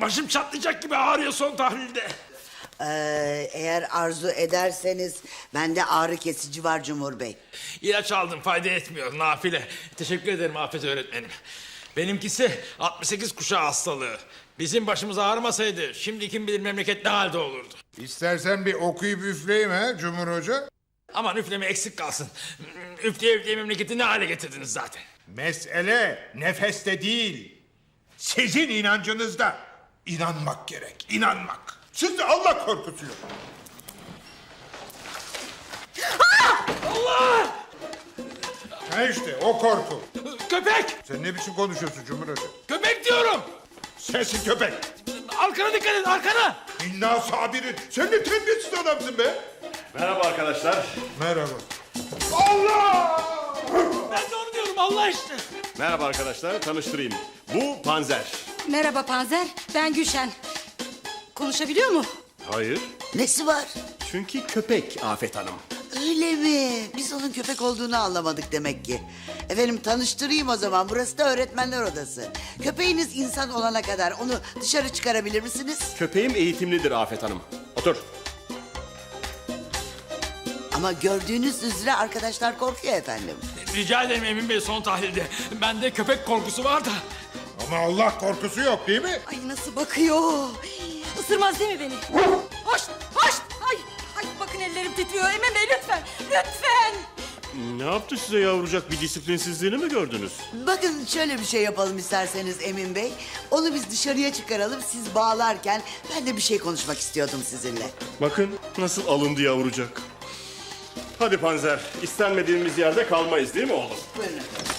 Başım çatlayacak gibi ağrıyor son tahlilde. Ee, eğer arzu ederseniz bende ağrı kesici var Cumhur Bey. İlaç aldım fayda etmiyor nafile. Teşekkür ederim Afet öğretmenim. Benimkisi 68 kuşağı hastalığı. Bizim başımız ağrımasaydı şimdi kim bilir memleket ne halde olurdu. İstersen bir okuyup üfleyeyim ha Cumhur Hoca. Aman üfleme eksik kalsın. Üfleye üfleye memleketi ne hale getirdiniz zaten. Mesele nefeste değil. Sizin inancınızda. İnanmak gerek, inanmak. Sizde Allah korkusu yok. Allah! Ha işte o korku. Köpek! Sen ne biçim konuşuyorsun Cumhur Hoca? Köpek diyorum! Sensin köpek. Arkana dikkat et arkana! İnna sabirin. Sen ne terbiyesiz adamsın be. Merhaba arkadaşlar. Merhaba. Allah! Ben de onu diyorum Allah işte. Merhaba arkadaşlar. Tanıştırayım. Bu Panzer. Merhaba Panzer, ben Gülşen. Konuşabiliyor mu? Hayır. Nesi var? Çünkü köpek Afet Hanım. Öyle mi? Biz onun köpek olduğunu anlamadık demek ki. Efendim tanıştırayım o zaman. Burası da öğretmenler odası. Köpeğiniz insan olana kadar onu dışarı çıkarabilir misiniz? Köpeğim eğitimlidir Afet Hanım. Otur. Ama gördüğünüz üzere arkadaşlar korkuyor efendim. Rica ederim Emin Bey son tahlilde. Bende köpek korkusu var da. Allah korkusu yok değil mi? Ay nasıl bakıyor. Isırmaz değil mi beni? Hoş, hoş. Ay, ay bakın ellerim titriyor. Emin Bey lütfen, lütfen. Ne yaptı size yavrucak bir disiplinsizliğini mi gördünüz? Bakın şöyle bir şey yapalım isterseniz Emin Bey. Onu biz dışarıya çıkaralım. Siz bağlarken ben de bir şey konuşmak istiyordum sizinle. Bakın nasıl alındı yavrucak. Hadi Panzer. istenmediğimiz yerde kalmayız değil mi oğlum? Buyurun efendim.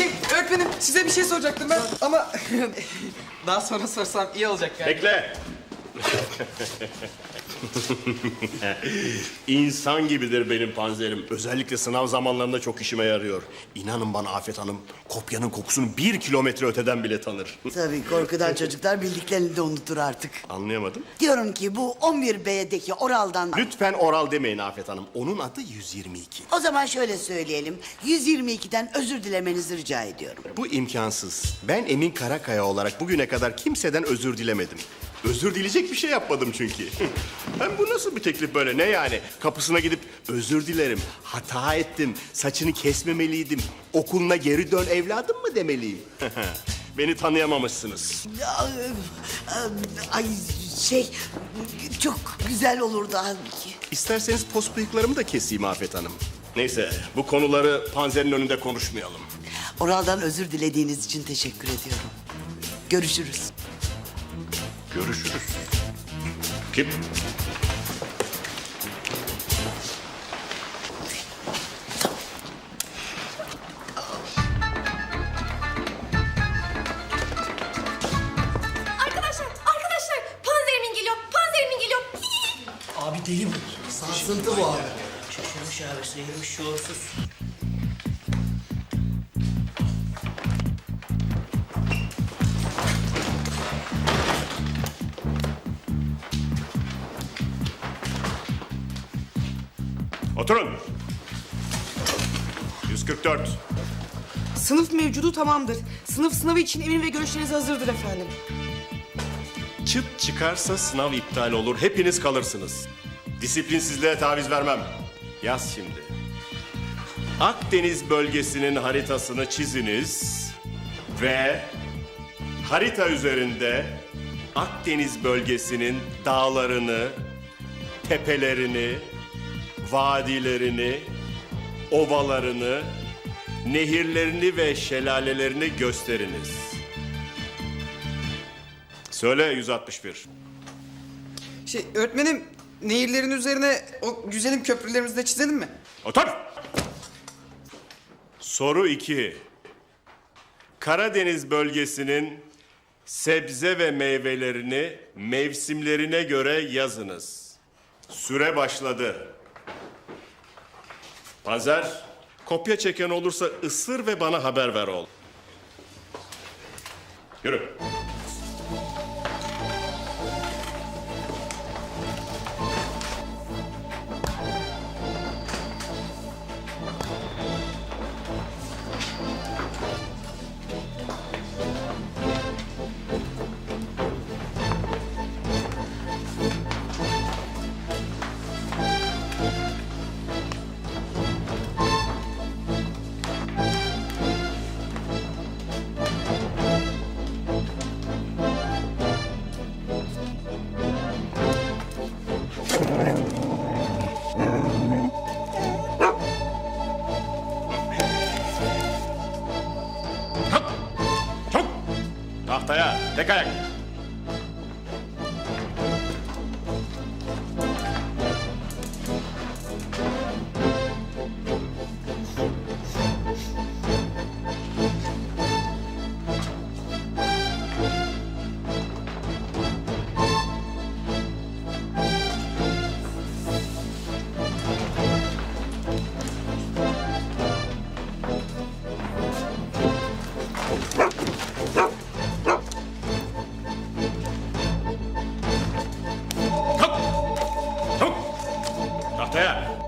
Şey öğretmenim size bir şey soracaktım ben ama daha sonra sorsam iyi olacak yani. Bekle. İnsan gibidir benim panzerim. Özellikle sınav zamanlarında çok işime yarıyor. İnanın bana Afet Hanım, kopyanın kokusunu bir kilometre öteden bile tanır. Tabii korkudan çocuklar bildiklerini de unutur artık. Anlayamadım. Diyorum ki bu 11B'deki oraldan... Lütfen oral demeyin Afet Hanım. Onun adı 122. O zaman şöyle söyleyelim. 122'den özür dilemenizi rica ediyorum. Bu imkansız. Ben Emin Karakaya olarak bugüne kadar kimseden özür dilemedim. Özür dileyecek bir şey yapmadım çünkü. Hem bu nasıl bir teklif böyle? Ne yani? Kapısına gidip özür dilerim, hata ettim, saçını kesmemeliydim, okuluna geri dön evladım mı demeliyim? Beni tanıyamamışsınız. Ay şey çok güzel olurdu halbuki. İsterseniz pos bıyıklarımı da keseyim Afet Hanım. Neyse, bu konuları panzerin önünde konuşmayalım. Oraldan özür dilediğiniz için teşekkür ediyorum. Görüşürüz. Görüşürüz. Kim? Arkadaşlar, arkadaşlar, panzerimin geliyor, panzerimin geliyor. Abi deli bu. Sarsıntı bu abi. Şaşırmış abi, sıyırmış şuursuz. Oturun. 144. Sınıf mevcudu tamamdır. Sınıf sınavı için emin ve görüşleriniz hazırdır efendim. Çıt çıkarsa sınav iptal olur. Hepiniz kalırsınız. Disiplinsizliğe taviz vermem. Yaz şimdi. Akdeniz bölgesinin haritasını çiziniz ve harita üzerinde Akdeniz bölgesinin dağlarını, tepelerini, vadilerini, ovalarını, nehirlerini ve şelalelerini gösteriniz. Söyle 161. Şey öğretmenim nehirlerin üzerine o güzelim köprülerimizi de çizelim mi? Otur! Soru 2. Karadeniz bölgesinin sebze ve meyvelerini mevsimlerine göre yazınız. Süre başladı. Panzer, kopya çeken olursa ısır ve bana haber ver oğlum. Yürü. Der Galgen. Yeah.